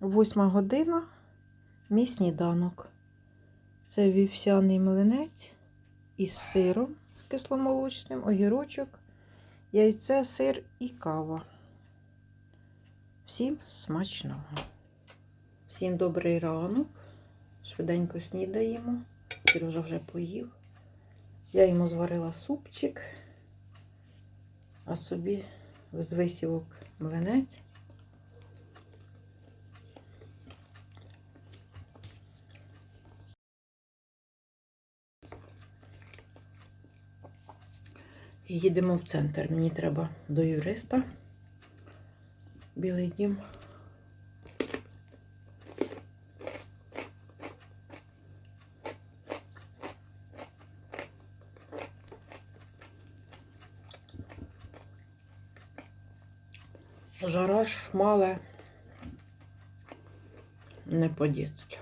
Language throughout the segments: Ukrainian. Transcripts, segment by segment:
Восьма година, мій сніданок. Це вівсяний млинець із сиром кисломолочним, огірочок, яйце, сир і кава. Всім смачного. Всім добрий ранок. Швиденько снідаємо. Сережа вже поїв. Я йому зварила супчик, а собі з висівок млинець. Їдемо в центр. Мені треба до юриста. Білий дім. Жара ж мала не по-дітськи.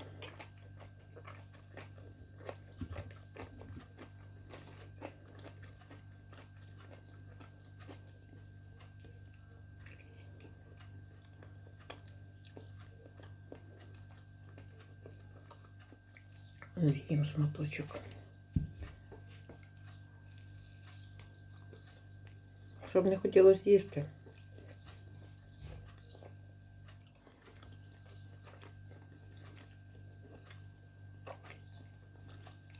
З'їм шматочок. Щоб не хотілося їсти.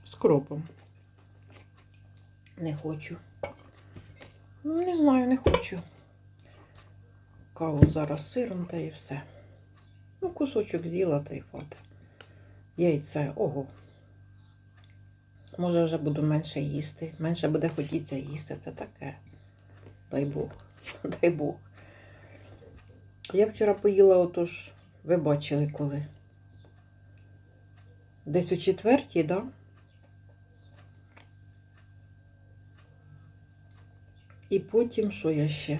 З кропом. Не хочу. Не знаю, не хочу. Каву зараз сиром та і все. Ну, кусочок з'їла та й фата. Яйце, ого. Може, вже буду менше їсти. Менше буде хотіться їсти. Це таке. Дай Бог. Дай Бог. Я вчора поїла, отож, ви бачили коли. Десь у четвертій, так? Да? І потім, що я ще?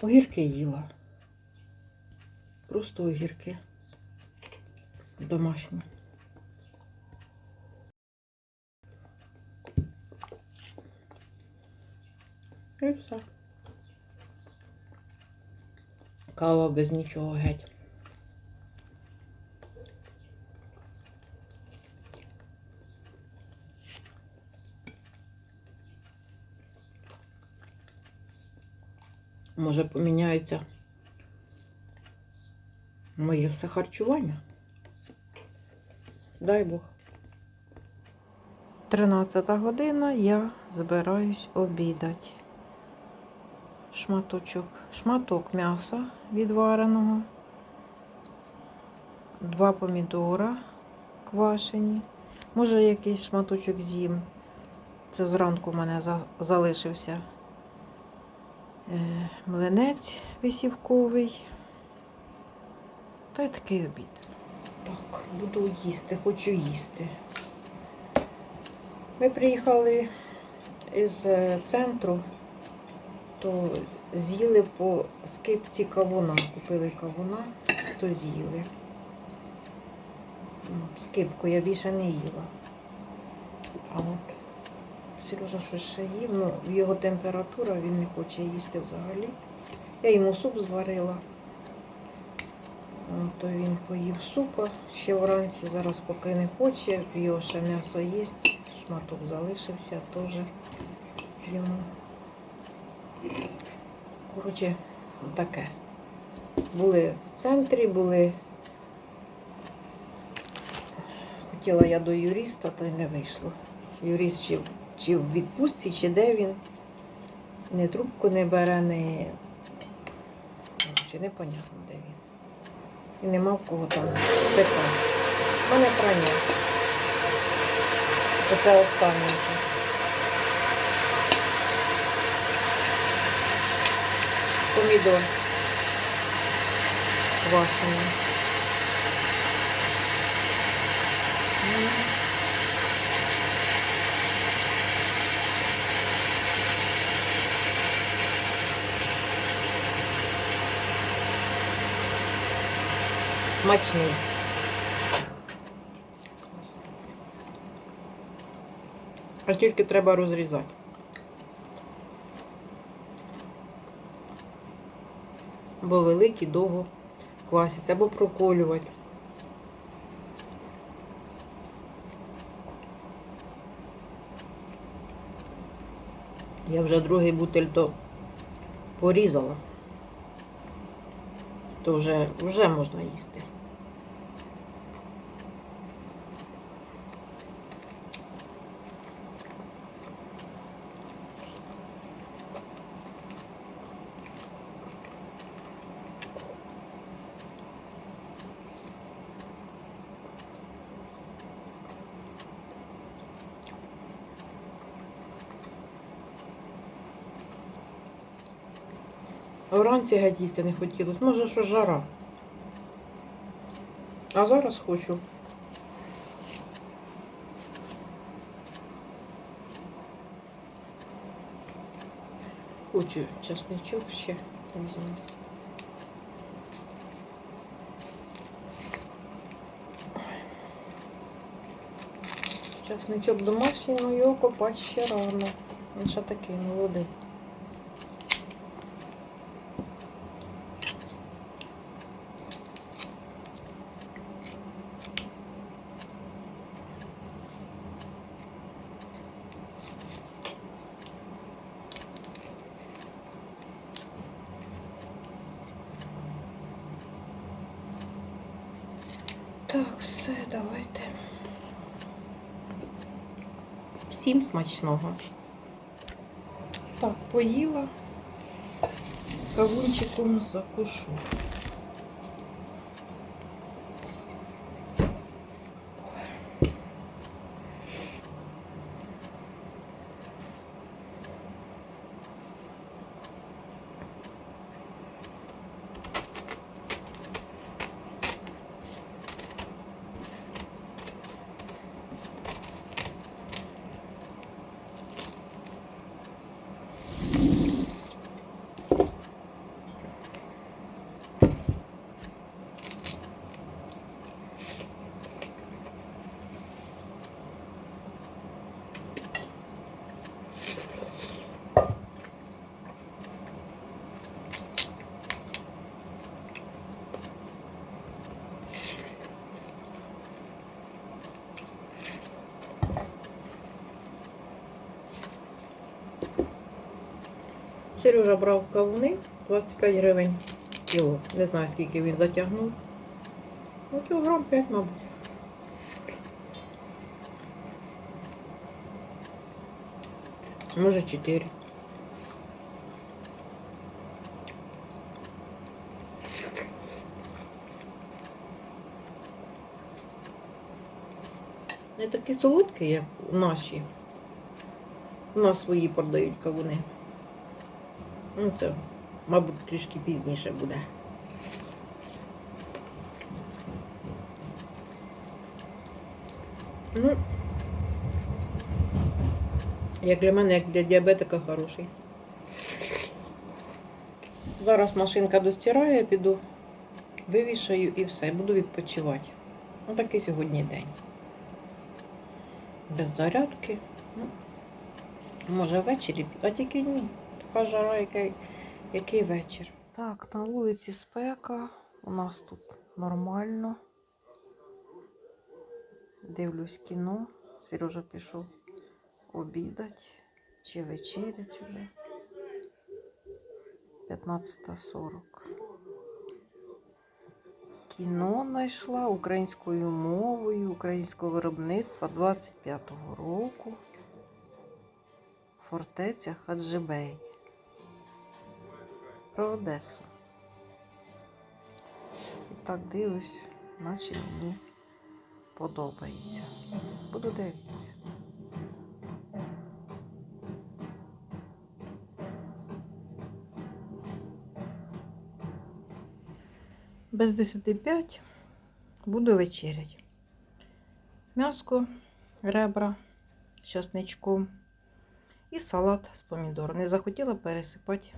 Огірки їла. Просто огірки. Домашні. І все. Кава без нічого геть. Може поміняється моє все харчування. Дай Бог. 13 година я збираюсь обідати. Шматочок, шматок м'яса відвареного, два помідора квашені. Може, якийсь шматочок з'їм. Це зранку в мене залишився е, млинець висівковий. Та й такий обід. Так, буду їсти, хочу їсти. Ми приїхали із е, центру, то з'їли по скипці кавуна. Купили кавуна, то з'їли. Ну, Скипку я більше не їла. А от Сережа щось ще їв, ну його температура, він не хоче їсти взагалі. Я йому суп зварила. То він поїв супа ще вранці, зараз поки не хоче, його ще м'ясо їсть, шматок залишився теж йому. Коротше, таке. Були в центрі, були. Хотіла я до юриста, то й не вийшло. Юрист чи, чи в відпустці, чи де він. Ні трубку не бере, не. Коротше, непонятно, де він. І нема в кого там спитати. У мене прання. Оце останнє. Вже. Помідор. Квашений. М. Смачний. А тільки треба розрізати. Бо великі довго квасяться, або проколювати. Я вже другий бутиль то порізала. То вже, вже можна їсти. Вранці геть їсти не хотілося. Може, що жара. А зараз хочу. Хочу часничок ще візьму. Часничок домашній, ну його копати ще рано. Він ще такий молодий. Так, все, давайте. Всім смачного. Так, поїла. Кавунчиком закушу. Сережа брав кавуни 25 гривень кіло. Не знаю, скільки він затягнув. Ну, кілограм 5, мабуть. Може 4. Не такі солодкі, як наші. У нас свої продають кавуни. Ну, це, мабуть, трішки пізніше буде. Ну, як для мене, як для діабетика хороший. Зараз машинка достирає, я піду, вивішаю і все, буду відпочивати. Ну, такий сьогодні день. Без зарядки. Ну, може ввечері, а тільки ні. Така жара, який, який вечір. Так, на вулиці спека. У нас тут нормально. Дивлюсь кіно. Сережа пішов обідати чи вечерять уже. 15.40. Кіно знайшла українською мовою, українського виробництва 25-го року. Фортеця Хаджибей. Про Одесу. І так дивлюсь, наче мені подобається. Буду дивитися. Без 10.05 буду вечерять. М'яско, ребра з часничком і салат з помідором. Не захотіла пересипати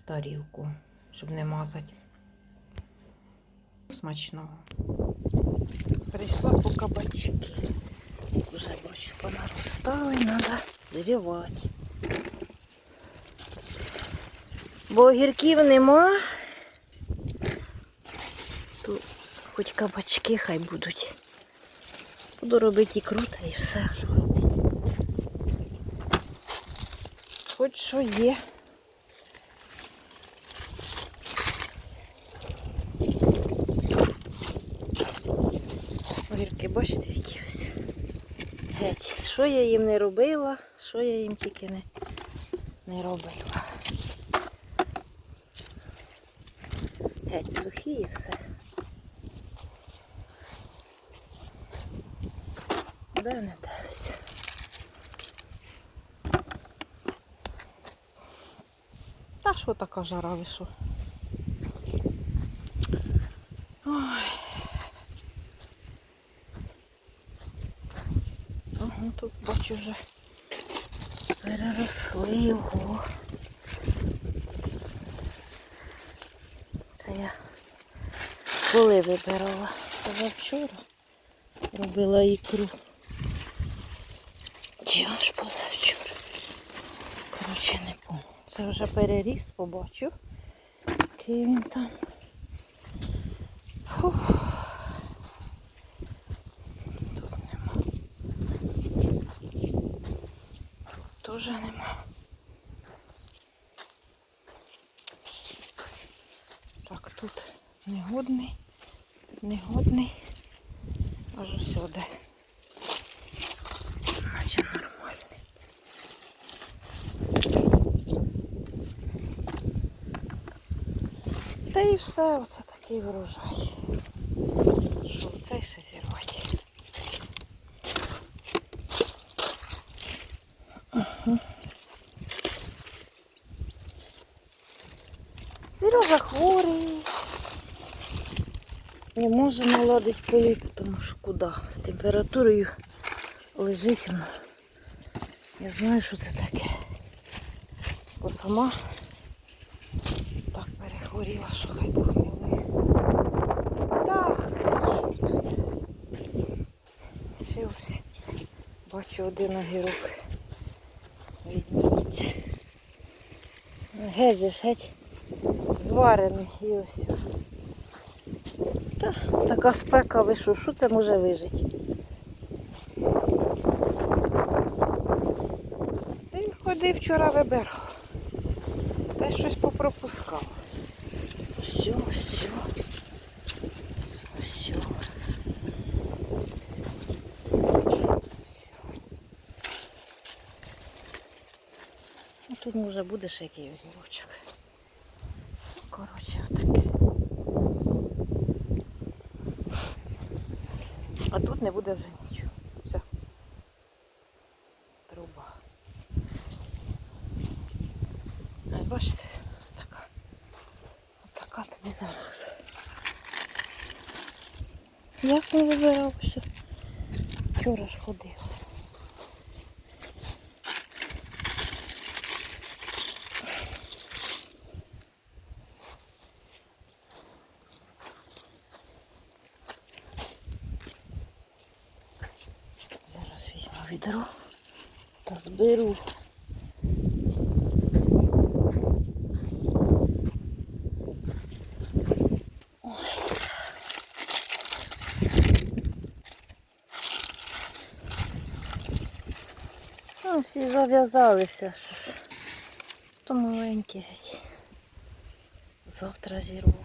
в тарілку, щоб не мазати. Смачного. Прийшла по кабачки. Вже бачу, понаростали, треба зрівати. Бо огірків нема. Тут хоч кабачки хай будуть. Буду робити ікру та і все, що робити. Хоч що є. Огірки, бачите, які ось. Геть. Що я їм не робила, що я їм тільки не, не робила. Геть сухі і все. Де не девся. Та що така жара? Ой. Ага, тут бачу вже переросли його. Це я коли вибирала? Це вчора робила ікру. Чи аж позавчора? Коротше, не помню. Це вже переріс, побачу. Який він там. Фух. Тут нема. Тут теж нема. Так, тут негодний, негодний. Аж усюди. Наче і все, оце такий врожай. Що це ще зірвати? Ага. Сережа хворий. Не може наладити полив, тому що куди? З температурою лежить. Я знаю, що це таке. Бо сама так перехворіла, що хай милує. Так, що тут? Ще ось бачу один огірок. Відніється. Геть же геть зварений і ось. Та, така спека вийшов, що це може вижити? Він ходив вчора вибирав. Та й щось попропускав. Все, все. Все. Ну, тут може буде ще який огірочок. Ну, Коротше, отаке. А тут не буде вже нічого. Все. Труба. А, бачите, така. Така тобі зараз. Як не вибирався? Вчора ж ходив. Зараз візьму відро та зберу. Ой. всі зав'язалися. То маленькі. Завтра зірву.